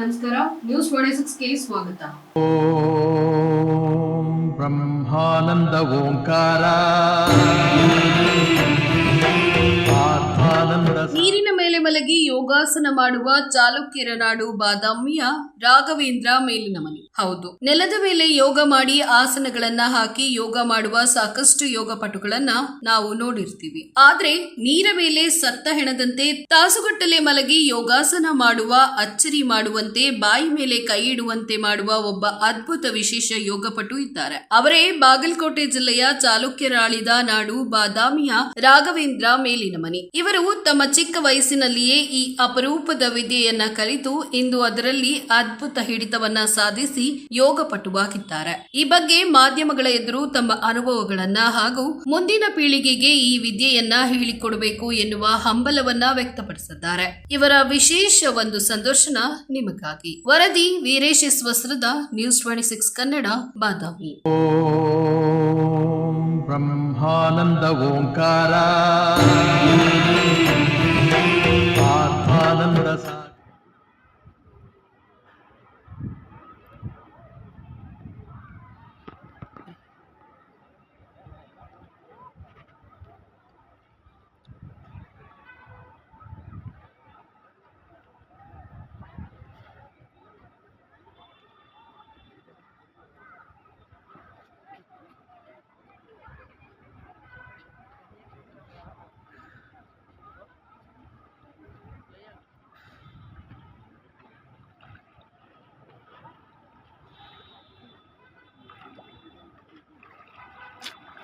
ನಮಸ್ಕಾರ news forty six K ಸ್ವಾಗತ. ಓಂ ಬ್ರಹ್ಮಾನಂದ ಓಂಕಾರ. ನೀರಿನ ಮೇಲೆ ಮಲಗಿ ಯೋಗಾಸನ ಮಾಡುವ ಚಾಲುಕ್ಯರ ನಾಡು ಬಾದಾಮಿಯ ರಾಘವೇಂದ್ರ ಮೇಲಿನ ಮನೆ. ಹೌದು. ನೆಲದ ಮೇಲೆ ಯೋಗ ಮಾಡಿ ಆಸನಗಳನ್ನ ಹಾಕಿ ಯೋಗ ಮಾಡುವ ಸಾಕಷ್ಟು ಯೋಗ ಪಟುಗಳನ್ನ ನಾವು ನೋಡಿರ್ತೀವಿ. ಆದ್ರೆ ನೀರ ಮೇಲೆ ಸತ್ತ ಹೆಣದಂತೆ ತಾಸುಗಟ್ಟಲೆ ಮಲಗಿ ಯೋಗಾಸನ ಮಾಡುವ, ಅಚ್ಚರಿ ಮಾಡುವಂತೆ, ಬಾಯಿ ಮೇಲೆ ಕೈ ಇಡುವಂತೆ ಮಾಡುವ ಒಬ್ಬ ಅದ್ಭುತ ವಿಶೇಷ ಯೋಗ ಪಟು ಇದ್ದಾರೆ. ಅವರೇ ಬಾಗಲಕೋಟೆ ಜಿಲ್ಲೆಯ ಚಾಲುಕ್ಯರಾಳಿದ ನಾಡು ಬಾದಾಮಿಯ ರಾಘವೇಂದ್ರ ಮೇಲಿನ ಮನೆ. ಇವರು ತಮ್ಮ ಚಿಕ್ಕ ವಯಸ್ಸಿನಲ್ಲಿಯೇ ಈ ಅಪರೂಪದ ವಿದ್ಯೆಯನ್ನ ಕಲಿತು ಇಂದು ಅದರಲ್ಲಿ ಅದ್ಭುತ ಹಿಡಿತವನ್ನ ಸಾಧಿಸಿ ಯೋಗಪಟುವಾಗಿದ್ದಾರೆ ಈ ಬಗ್ಗೆ ಮಾಧ್ಯಮಗಳ ಎದುರು ತಮ್ಮ ಅನುಭವಗಳನ್ನ ಹಾಗೂ ಮುಂದಿನ ಪೀಳಿಗೆಗೆ ಈ ವಿದ್ಯೆಯನ್ನ ಹೇಳಿಕೊಡಬೇಕು ಎನ್ನುವ ಹಂಬಲವನ್ನ ವ್ಯಕ್ತಪಡಿಸಿದ್ದಾರೆ. ಇವರ ವಿಶೇಷ ಒಂದು ಸಂದರ್ಶನ ನಿಮಗಾಗಿ. ವರದಿ Veeresh ಸ್ವಸ್ತ್ರದ news twenty six Kannada, Badami. Brahmananda Omkara.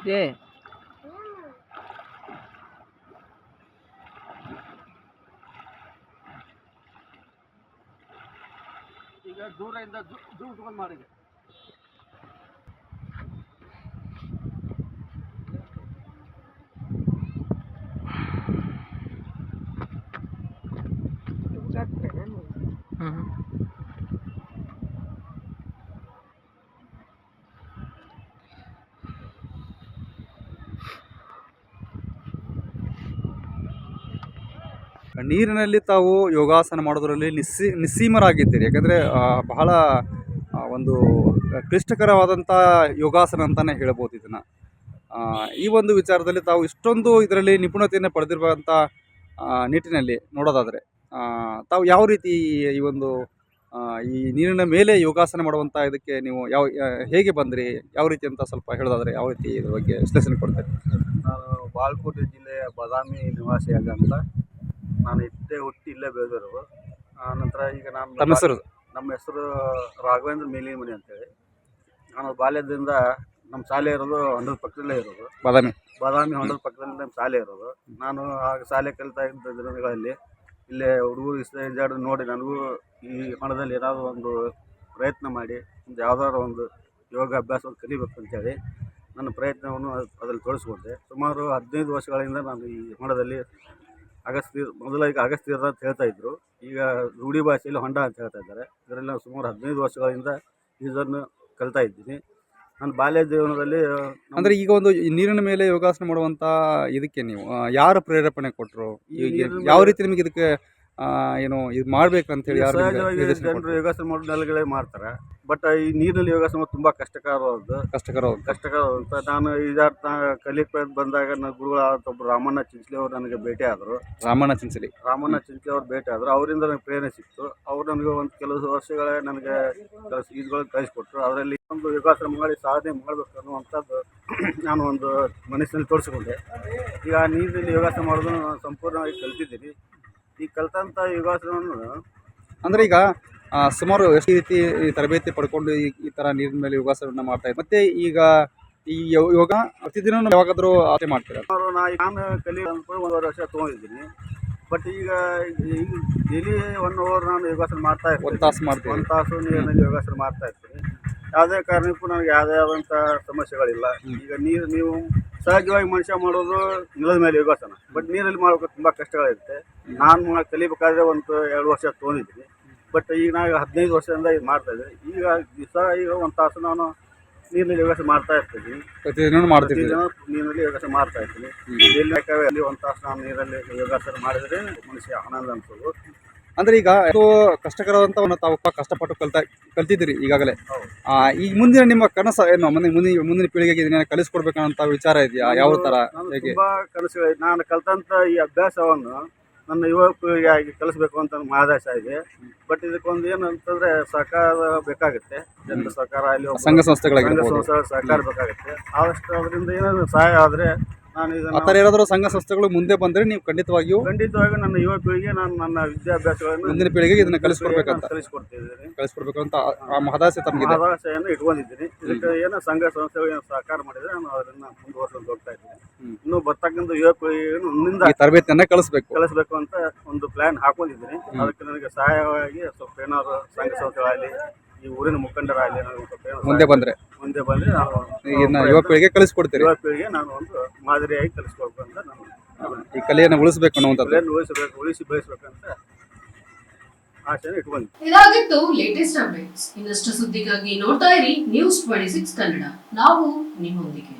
ಏ ಈಗ ದೂರದಿಂದ ಜೂಮ್ ತಗೊಂಡು ಮಾಡಿದೆ. ನೀರಿನಲ್ಲಿ ತಾವು ಯೋಗಾಸನ ಮಾಡೋದರಲ್ಲಿ ನಿಸ್ಸಿ, ನಿಸ್ಸೀಮರಾಗಿದ್ದೀರಿ. ಯಾಕಂದರೆ ಬಹಳ ಒಂದು ಕ್ಲಿಷ್ಟಕರವಾದಂಥ ಯೋಗಾಸನ ಅಂತಲೇ ಹೇಳ್ಬೋದು ಇದನ್ನು. ಈ ಒಂದು ವಿಚಾರದಲ್ಲಿ ತಾವು ಇಷ್ಟೊಂದು ಇದರಲ್ಲಿ ನಿಪುಣತೆಯನ್ನು ಪಡೆದಿರುವಂಥ ನಿಟ್ಟಿನಲ್ಲಿ ನೋಡೋದಾದರೆ ತಾವು ಯಾವ ರೀತಿ ಈ ಒಂದು ಈ ನೀರಿನ ಮೇಲೆ ಯೋಗಾಸನ ಮಾಡುವಂಥ ಇದಕ್ಕೆ ನೀವು ಯಾವ ಹೇಗೆ ಬಂದ್ರಿ? ಯಾವ ರೀತಿ ಅಂತ ಸ್ವಲ್ಪ ಹೇಳೋದಾದರೆ, ಯಾವ ರೀತಿ ಇದ್ರ ಬಗ್ಗೆ ವಿಶ್ಲೇಷಣೆ ಕೊಡ್ತೀರಿ? ನಾನು ಬಾಲ್ಕೋಟೆ ಜಿಲ್ಲೆಯ ಬಾದಾಮಿ ನಿವಾಸಿಯಾದಂಥ ನಾನು ಇದ್ದೇ ಹುಟ್ಟಿ ಇಲ್ಲೇ ಬೆಳೆದಿರೋದು ನಂತರ ಈಗ ನಾನು ತಮ್ಮ ಹೆಸರು? ನಮ್ಮ ಹೆಸರು ರಾಘವೇಂದ್ರ ಮೇಲಿನ ಮನೆ ಅಂತೇಳಿ. ನಾನು ಬಾಲ್ಯದಿಂದ ನಮ್ಮ ಶಾಲೆ ಇರೋದು ಹೊಂಡದ ಪಕ್ಕದಲ್ಲೇ ಇರೋದು. ಬಾದಾಮಿ. ಬಾದಾಮಿ ಹೊಂಡದ ಪಕ್ಕದಲ್ಲಿ ನಮ್ಮ ಶಾಲೆ ಇರೋದು. ನಾನು ಆಗ ಶಾಲೆ ಕಲಿತಾ ಇದ್ದ ದಿನಗಳಲ್ಲಿ ಇಲ್ಲೇ ಹುಡುಗರು ಈಜಾಡೋದು ನೋಡಿ ನನಗೂ ಈ ಹೊಣದಲ್ಲಿ ಏನಾದರೂ ಒಂದು ಪ್ರಯತ್ನ ಮಾಡಿ ಒಂದು ಯಾವುದಾದ್ರು ಒಂದು ಯೋಗ ಅಭ್ಯಾಸವನ್ನು ಕಲಿಬೇಕು ಅಂತೇಳಿ ನನ್ನ ಪ್ರಯತ್ನವನ್ನು ಅದರಲ್ಲಿ ತೋರಿಸ್ಕೊಂಡೆ ಸುಮಾರು ಹದಿನೈದು ವರ್ಷಗಳಿಂದ ನಾನು ಈ ಹೊಂಡದಲ್ಲಿ ಅಗಸ್ತ್ಯ ಮೊದಲಾಗಿ ಅಗಸ್ತ್ಯರ ಅಂತ ಹೇಳ್ತಾ ಇದ್ರು. ಈಗ ರೂಢಿ ಭಾಷೆಯಲ್ಲಿ ಹೊಂಡ ಅಂತ ಹೇಳ್ತಾ ಇದ್ದಾರೆ. ಇದರಲ್ಲಿ ನಾನು ಸುಮಾರು ಹದಿನೈದು ವರ್ಷಗಳಿಂದ ಈಜನ್ನು ಕಲಿತಾ ಇದ್ದೀನಿ. ನನ್ನ ಬಾಲ್ಯ ಜೀವನದಲ್ಲಿ ಅಂದರೆ ಈಗ ಒಂದು ನೀರಿನ ಮೇಲೆ ಯೋಗಾಸನ ಮಾಡುವಂಥ ಇದಕ್ಕೆ ನೀವು ಯಾರು ಪ್ರೇರೇಪಣೆ ಕೊಟ್ಟರು ಯಾವ ರೀತಿ ನಿಮಗೆ ಇದಕ್ಕೆ ಏನು ಇದು ಮಾಡ್ಬೇಕಂತ ಹೇಳಿ ಯಾರು ನಿಮ್ಗೆ ಸಹಜವಾಗಿ ನಿರ್ದೇಶನ ಜನರು ಕೊಟ್ರು? ಯೋಗಾಸನ ಮಾಡೋ ನೆಲಗಳೇ ಮಾಡ್ತಾರೆ. ಬಟ್ ಈ ನೀರಿನಲ್ಲಿ ಯೋಗಾಸನ ತುಂಬ ಕಷ್ಟಕರವಾದ್ದು ಕಷ್ಟಕರವಾದ ಕಷ್ಟಕರವಾದಂಥ ನಾನು ಈಜಾಡ್ತಾ ಕಲಿಕ್ಕೆ ಬಂದಾಗ ನನ್ನ ಗುರುಗಳಾದ ಒಬ್ಬರು ರಾಮಣ್ಣ ಚಿಂಚಲಿ ಅವರು ನನಗೆ ಭೇಟಿ ಆದರು. ರಾಮಣ್ಣ ಚಿಂಚಲಿ. ರಾಮಣ್ಣ ಚಿಂಚಲಿ ಅವರು ಭೇಟಿ ಆದರು. ಅವರಿಂದ ನನಗೆ ಪ್ರೇರಣೆ ಸಿಕ್ತು. ಅವ್ರು ನನಗೆ ಒಂದು ಕೆಲವು ವರ್ಷಗಳೇ ನನಗೆ ಇದುಗಳು ಕಳಿಸ್ಕೊಟ್ರು. ಅದರಲ್ಲಿ ಒಂದು ಯೋಗಾಸನ ಮಾಡಿ ಸಾಧನೆ ಮಾಡಬೇಕು ಅನ್ನುವಂಥದ್ದು ನಾನು ಒಂದು ಮನಸ್ಸಿನಲ್ಲಿ ತೋರಿಸಿಕೊಂಡೆ. ಈಗ ನೀರಿನಲ್ಲಿ ಯೋಗಾಸನ ಮಾಡೋದನ್ನು ನಾನು ಸಂಪೂರ್ಣವಾಗಿ ಕಲಿತಿದ್ದೀನಿ. ಈ ಕಲಿತಂಥ ಯೋಗಾಸನವನ್ನು ಅಂದ್ರೆ ಈಗ ಆ, ಸುಮಾರು ಎಷ್ಟು ರೀತಿ ಈ ತರಬೇತಿ ಪಡ್ಕೊಂಡು ಈ ಈ ತರ ನೀರಿನ ಮೇಲೆ ಯೋಗಾಸನ ಮಾಡ್ತಾ ಇದ್ದಾರೆ ಮತ್ತೆ ಈಗ ಈ ಯೋ- ಯೋಗ ಪ್ರತಿದಿನ ಯಾವಾಗಾದ್ರೂ ಆಚೆ ಮಾಡ್ತೀರಾ? ಸುಮಾರು ನಾ ನಾನು ಕಲಿ ಅಂದ್ಕೊಂಡು ಒಂದೂವರೆ ವರ್ಷ ತೊಗೊಂಡಿದ್ದೀನಿ. ಬಟ್ ಈಗ ಡೈಲಿ ಒನ್ ಅವರ್ ನಾನು ಯೋಗಾಸನ ಮಾಡ್ತಾ ಒಂದ್ ಇರ್ತೀನಿ ತಾಸು ಮಾಡ್ತೀವಿ ಒಂದು ತಾಸು ನೀರಿನಲ್ಲಿ ಯೋಗಾಸನ ಮಾಡ್ತಾ ಇರ್ತೀನಿ. ಯಾವುದೇ ಕಾರಣಕ್ಕೂ ನನಗೆ ಯಾವುದೇ ಆದಂಥ ಸಮಸ್ಯೆಗಳಿಲ್ಲ. ಈಗ ನೀರು ನೀವು ಸಹಜವಾಗಿ ಮನುಷ್ಯ ಮಾಡೋದು ನೆಲದ ಮೇಲೆ ಯೋಗಾಸನ. ಬಟ್ ನೀರಲ್ಲಿ ಮಾಡೋಕೆ ತುಂಬ ಕಷ್ಟಗಳಿರುತ್ತೆ. ನಾನು ಕಲಿಬೇಕಾದ್ರೆ ಒಂದು ಎರಡು ವರ್ಷ ತೊಗೊಂಡಿದ್ದೀನಿ ಬಟ್ ಈಗ ನಾನು ಹದಿನೈದು ವರ್ಷದಿಂದ ಇದು ಮಾಡ್ತಾ ಇದ್ದೀನಿ ಈಗ ದಿವಸ ಈಗ ಒಂದು ತಾಸು ನಾನು ನೀರಿನಲ್ಲಿ ಯೋಗಾಸನ ಮಾಡ್ತಾ ಇರ್ತೀನಿ. ಪ್ರತಿದಿನ ಮಾಡ್ತಿದ್ದೀವಿ ಪ್ರತಿದಿನ ನೀರಲ್ಲಿ ಯೋಗಾಸನ ಮಾಡ್ತಾ ಇರ್ತೀನಿ. ಎಲ್ಲಿ ಅಲ್ಲಿ ಒಂದು ತಾಸು ನಾನು ನೀರಲ್ಲಿ ಯೋಗಾಸನ ಮಾಡಿದ್ರೆ ಮನುಷ್ಯ ಆನಂದ ಅನ್ಸೋದು. ಅಂದ್ರೆ ಈಗ ಕಷ್ಟಕರವಂತ ಒಂದು ತಾವು ಕಷ್ಟಪಟ್ಟು ಕಲ್ತಾ ಕಲ್ತಿದ್ದೀರಿ ಈಗಾಗಲೇ. ಈಗ ಮುಂದಿನ ನಿಮ್ಮ ಕನಸ ಏನು? ಮುಂದಿನ ಮುಂದಿನ ಮುಂದಿನ ಪೀಳಿಗೆಗೆ ಇದನ್ನ ಕಲಿಸ್ಕೊಡ್ಬೇಕಂತ ವಿಚಾರ ಇದೆಯಾ? ಯಾವ ಥರ ಹೇಗೆ? ತುಂಬಾ ಕನಸುಗಳು ನಾನು ಕಲ್ತಂಥ ಈ ಅಭ್ಯಾಸವನ್ನು ನನ್ನ ಯುವ ಆಗಿ ಕಲಿಸ್ಬೇಕು ಅಂತ ನಮ್ಮ ಆದೇಶ ಇದೆ. ಬಟ್ ಇದಕ್ಕೊಂದು ಏನು ಅಂತಂದ್ರೆ ಸಹಕಾರ ಬೇಕಾಗುತ್ತೆ. ಜನರ ಸಹಕಾರ ಅಲ್ಲಿ ಸಂಘ ಸಂಸ್ಥೆಗಳ ಸಹಕಾರ ಬೇಕಾಗುತ್ತೆ. ಆದಷ್ಟು ಅದರಿಂದ ಏನಾದರೂ ಸಹಾಯ ಆದ್ರೆ ನಾನು ಆ ಇದನ್ನು ಥರ ಏನಾದರೂ ಸಂಘ ಸಂಸ್ಥೆಗಳು ಮುಂದೆ ಬಂದ್ರೆ ನೀವು ಖಂಡಿತವಾಗಿಯೂ ಖಂಡಿತವಾಗಿ ನನ್ನ ಯುವ ಪೀಳಿಗೆ ನಾನು ನನ್ನ ವಿದ್ಯಾಭ್ಯಾಸಗಳನ್ನು ಮುಂದಿನ ಪೀಳಿಗೆಗೆ ಇದನ್ನ ಕಲಿಸ್ಕೊಡ್ಬೇಕಂತ. ಕಲಿಸ್ಕೊಡ್ತಿದ್ದೀನಿ. ಕಲಿಸ್ಕೊಡ್ಬೇಕು ಅಂತ ಆ- ಮಹದಾಸೆ ತಮಗೆ ಆದಾಶಯನ್ನು ಇಟ್ಕೊಂಡಿದ್ದೀನಿ. ಇದಕ್ಕೆ ಏನೋ ಸಂಘ ಸಂಸ್ಥೆಗಳು ಏನೋ ಸಹಕಾರ ಮಾಡಿದ್ರೆ ನಾನು ಅದನ್ನ ಮುಂದುವರ್ಸ್ಕೊಂಡು ಹೋಗ್ತಾ ಇದ್ದೀನಿ. ಇನ್ನು ಬರ್ತಕ್ಕಂಥ ಯುವಕ ಮುಂದಿಂದ ಈ ತರಬೇತಿಯನ್ನ ಕಳಿಸ್ಬೇಕು. ಕಳಿಸ್ಬೇಕು ಅಂತ ಒಂದು ಪ್ಲಾನ್ ಹಾಕೊಂಡಿದ್ದೀನಿ. ಅದಕ್ಕೆ ನನಗೆ ಸಹಾಯವಾಗಿ ಸ್ವಲ್ಪ ಏನಾದ್ರು ಸಂಘ ಸಂಸ್ಥೆಗಳಾಗಲಿ ಈ ಊರಿನ ಮುಖಂಡರಾಗಲಿ ನನಗೆ ಸ್ವಲ್ಪ ಏನೋ ಮುಂದೆ ಬಂದ್ರೆ. ಮುಂದೆ ಬಂದ್ರೆ ನಾನು ಇದನ್ನ ಯುವ ಪೀಳಿಗೆ ಯುವ ಪೀಳಿಗೆ ನಾನು ಒಂದು ಮಾದರಿಯಾಗಿ ಕಲಿಸ್ಕೊಡ್ಬೇಕು ಅಂತ ನಾನು ಈ ಕಲೆಯನ್ನು ಉಳಿಸ್ಬೇಕು ಅನ್ನುವಂಥದ್ದು. ಅದನ್ನು ಉಳಿಸಬೇಕು ಉಳಿಸಿ ಬೆಳೆಸ್ಬೇಕಂತ ಇಟ್ಕೊಂಡಿದ್ದೀನಿ. ಇದಾಗಿತ್ತು ಲೇಟೆಸ್ಟ್ ಅಪ್ಡೇಟ್ಸ್ ಇನ್ನಷ್ಟು ಸುದ್ದಿಗಾಗಿ ನೋಡ್ತಾ ಇರಿ ನ್ಯೂಸ್ ಟ್ವೆಂಟಿ ಸಿಕ್ಸ್ ಕನ್ನಡ. ನಾವು ನಿಮ್ಮೊಂದಿಗೆ.